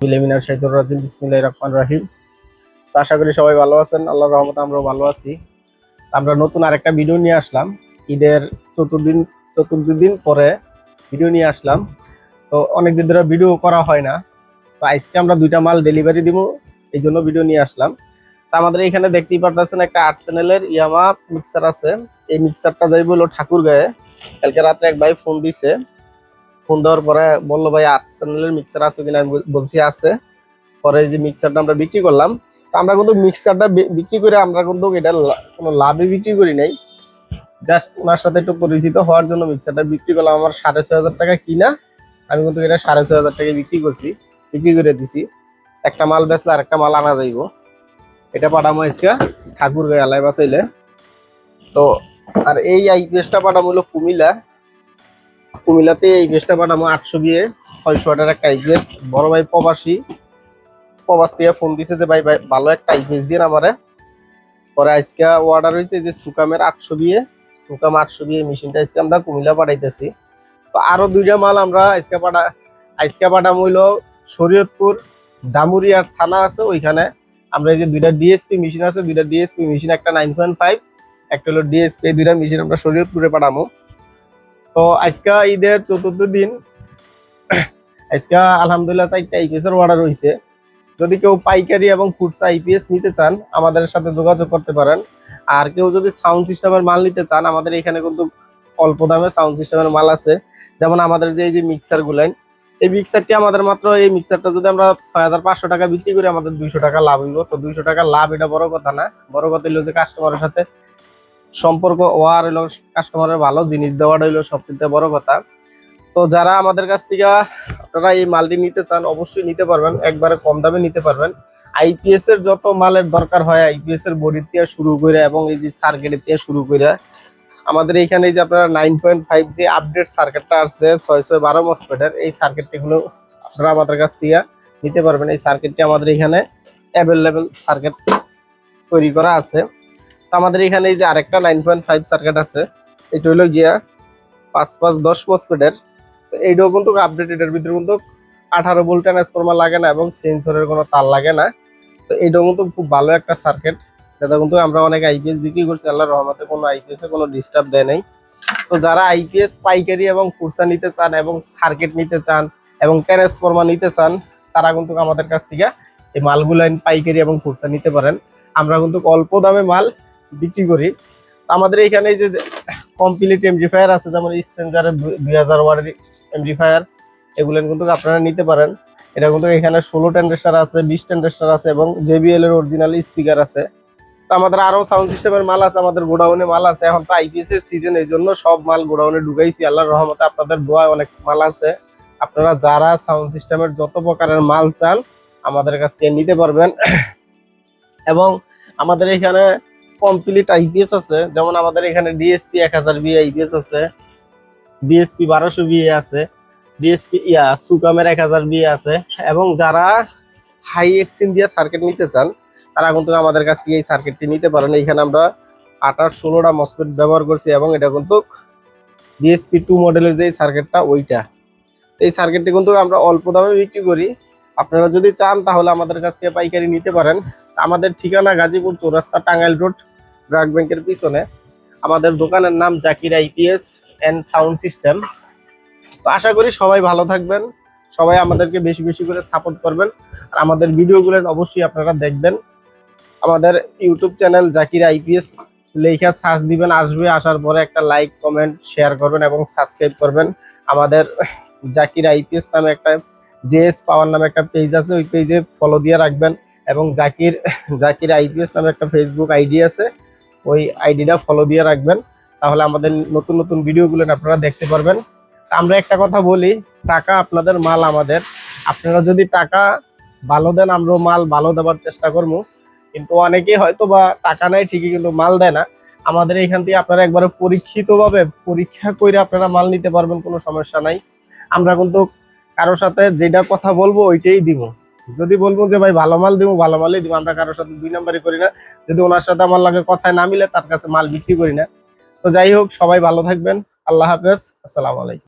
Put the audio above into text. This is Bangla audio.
বিলেমিনার শাহিদুর রাজিম, বিসমিল্লাহির রহমান রাহিম। তো আশা করি সবাই ভালো আছেন, আল্লাহর রহমতে আমরাও ভালো আছি। আমরা নতুন আরেকটা ভিডিও নিয়ে আসলাম। ঈদের চতুর্দিন চতুর্থ দিন পরে ভিডিও নিয়ে আসলাম। তো অনেকদিন ধরে ভিডিও করা হয় না। তো আজকে আমরা দুইটা মাল ডেলিভারি দিব, এই জন্য ভিডিও নিয়ে আসলাম। তো আমাদের এখানে দেখতেই পারতেছেন একটা আট চ্যানেলের ইয়ামা মিক্সার আছে। এই মিক্সারটা যাইব হলো ঠাকুর গায়ে কালকে রাত্রে এক ভাই ফোন দিছে। ফোন দেওয়ার পরে বলল, ভাই আট চ্যানেলের মিক্সার আছে কিনা? আমি বল- বলছি, আছে। পরে যে মিক্সারটা আমরা বিক্রি করলাম আমরা কিন্তু মিক্সারটা বিক্রি করে আমরা কিন্তু এটা কোনো লাভে বিক্রি করি নাই। জাস্ট ওনার সাথে একটু পরিচিত হওয়ার জন্য মিক্সারটা বিক্রি করলাম। আমার সাড়ে ছয় হাজার টাকা কিনা, আমি কিন্তু এটা সাড়ে ছয় হাজার টাকায় বিক্রি করছি, বিক্রি করে দিছি। একটা মাল বেচলে আর একটা মাল আনা যাইব। এটা পাঠামো আজকে ঠাকুর গায়ে আলাই বাসাইলে তো আর এই আইপিএসটা পাঠামো হলো কুমিল্লা। কুমিল্লাতে এই পেজটা পাঠামো আটশো বিয়ে, ছয়শো আটার একটা আইপিএস বড় ভাই প্রবাসী, প্রবাস থেকে ফোন দিছে যে, ভাই ভাই, ভালো একটা আইপিএস দিন আমারে। পরে আজকে অর্ডার হয়েছে যে, সুকামের আটশো বিয়ে, সুকাম আটশো বিয়ে মেশিনটা আজকে আমরা কুমিল্লা পাঠাইতেছি। তো আরও দুইটা মাল আমরা আজকে পাঠা, আজকে পাঠাম হইল শরীয়তপুর, ডামুরিয়া থানা আছে ওইখানে। আমরা এই যে দুইটা ডিএসপি মেশিন আছে, দুইটা ডিএসপি মেশিন, একটা নাইন পয়েন্ট ফাইভ একটা হলো ডিএসপি দুইটা মেশিন আমরা শরীয়তপুরে পাঠামো তো আজকে ঈদের চতুর্থ দিন। আজকে আলহামদুলিল্লাহ চারটা আইপিএস এর অর্ডার হয়েছে যদি কেউ পাইকারি এবং ফুডসা আইপিএস নিতে চান, আমাদের সাথে যোগাযোগ করতে পারেন। আর কেউ যদি সাউন্ড সিস্টেমের মাল নিতে চান, আমাদের এখানে কিন্তু অল্প দামে সাউন্ড সিস্টেমের মাল আছে। যেমন আমাদের যে, এই যে মিক্সার গুলেন এই মিক্সারটি আমাদের মাত্র, এই মিক্সারটা যদি আমরা ছয় হাজার পাঁচশো টাকা বিক্রি করি, আমাদের দুইশো টাকা লাভ হইব। তো দুইশো টাকা লাভ এটা বড় কথা না। বড় কথা হলো যে কাস্টমারের সাথে সম্পর্ক ওয়ার হইল কাস্টমারের ভালো জিনিস দেওয়াটা হইল সবচেয়ে বড় কথা। তো যারা আমাদের কাছ থেকে আপনারা এই মালটি নিতে চান, অবশ্যই নিতে পারবেন। একবারে কম দামে নিতে পারবেন। আইপিএস এর যত মালের দরকার হয় আইপিএস এর বডির থেকে শুরু করে এবং এই যে সার্কিটের থেকে শুরু করে, আমাদের এখানে এই যে আপনারা নাইন পয়েন্ট ফাইভ যে আপডেট সার্কিটটা আসছে ছয় ছয় বারো মসপেটের এই সার্কিটটি গুলো আপনারা আমাদের কাছ থেকে নিতে পারবেন। এই সার্কিটটি আমাদের এখানে অ্যাভেলেবেল সার্কিট তৈরি করা আছে। আমাদের এখানে এই যে আরেকটা নাইন পয়েন্ট ফাইভ সার্কিট আছে, এটা হলো গিয়া পাঁচ পাঁচ দশ মসপেটের তো এইটাও কিন্তু আপডেট এটার ভিতরে কিন্তু আঠারো ভোল্ট ট্রান্সফরমার লাগে না এবং সেন্সরের কোনো তার লাগে না। তো এইটাও কিন্তু খুব ভালো একটা সার্কিট যেটা কিন্তু আমরা অনেক আইপিএস বিক্রি করছি আল্লাহ রহমতে কোনো আইপিএস এ কোনো ডিস্টার্ব দেয় নাই। তো যারা আইপিএস পাইকারি এবং খুরসা নিতে চান এবং সার্কিট নিতে চান এবং ট্রান্সফরমার নিতে চান, তারা কিন্তু আমাদের কাছ থেকে এই মালগুলো পাইকারি এবং খুরসা নিতে পারেন। আমরা কিন্তু অল্প দামে মাল বিক্রি করি। আমাদের এখানে যে কমপ্লিট এমডিফায়ার আছে, যেমন স্ট্রেঞ্জারের দুই হাজার ওয়ার্ডের এমডিফায়ার এগুলো কিন্তু আপনারা নিতে পারেন। এটা কিন্তু এখানে ষোলো টেন্ডেস্টার আছে, বিশ টেন্ডেস্টার আছে এবং জেবিএল এর অরিজিনাল স্পিকার আছে। তো আমাদের আরও সাউন্ড সিস্টেমের মাল আছে, আমাদের গোডাউনে মাল আছে। এখন তো আইপিএস এর সিজন এই জন্য সব মাল গোডাউনে ঢুকাইছি। আল্লাহর রহমতে আপনাদের দোয়া অনেক মাল আছে। আপনারা যারা সাউন্ড সিস্টেমের যত প্রকারের মাল চান, আমাদের কাছ থেকে নিতে পারবেন। এবং আমাদের এখানে কমপ্লিট আইপিএস আছে। যেমন আমাদের এখানে ডিএসপি এক হাজার বি আইপিএস আছে। ডিএসপি বারোশো বিএ আছে। ডিএসপি ইয়া, সুকামের এক হাজার বিএ আছে। এবং যারা হাই এক্সিন দিয়ে সার্কিট নিতে চান, তারা কিন্তু আমাদের কাছ থেকে এই সার্কিটটি নিতে পারেন। এইখানে আমরা আঠাশ ষোলোটা মসপেট ব্যবহার করছি এবং এটা কিন্তু ডিএসপি টু মডেলের যে সার্কিটটা ওইটা। এই সার্কিটটি কিন্তু আমরা অল্প দামে বিক্রি করি। আপনারা যদি চান তাহলে আমাদের কাছ থেকে পাইকারি নিতে পারেন। আমাদের ঠিকানা গাজীপুর চৌরাস্তা, টাঙ্গাইল রোড। ব্রাক ব্যাংকের পিছনে। আমাদের দোকানের নাম Zakir IPS and sound system তো আশা করি সবাই ভালো থাকবেন। সবাই আমাদেরকে বেশি বেশি করে সাপোর্ট করবেন। আর আমাদের ভিডিওগুলো অবশ্যই আপনারা দেখবেন। আমাদের ইউটিউব চ্যানেল জাকির আইপিএস লেখা সার্চ দিবেন, আসবে, আসার পরে একটা লাইক কমেন্ট শেয়ার করবেন এবং সাবস্ক্রাইব করবেন। আমাদের জাকির আইপিএস নামে একটা জেএস পাওয়ার নামে একটা পেজ আছে, ওই পেজে ফলো দিয়ে রাখবেন। এবং জাকির জাকির আইপিএস নামে একটা ফেসবুক আইডি আছে। ওই আইডিটা ফলো দিয়ে রাখবেন। তাহলে আমাদের নতুন নতুন ভিডিওগুলো আপনারা দেখতে পারবেন। আমরা একটা কথা বলি, টাকা আপনাদের মাল আমাদের। আপনারা যদি টাকা ভালো দেন, আমরাও মাল ভালো দেওয়ার চেষ্টা করব। কিন্তু অনেকেই হয়তো বা টাকা নেয় ঠিকই, কিন্তু মাল দেয় না। আমাদের এখান থেকে আপনারা একবারে পরীক্ষিতভাবে পরীক্ষা করে আপনারা মাল নিতে পারবেন, কোনো সমস্যা নাই। আমরা কিন্তু কারোর সাথে যেটা কথা বলব, ওইটাই দিব। যদি বলব যে ভাই ভালো মাল দিব ভালো মালই দিব আমরা কারোর সাথে দুই নাম্বারই করি না। যদি ওনার সাথে আমার লাগে কথায় না মিলে, তার কাছে মাল বিক্রি করি না। তো যাই হোক, সবাই ভালো থাকবেন। আল্লাহ হাফেজ। আসসালামু আলাইকুম।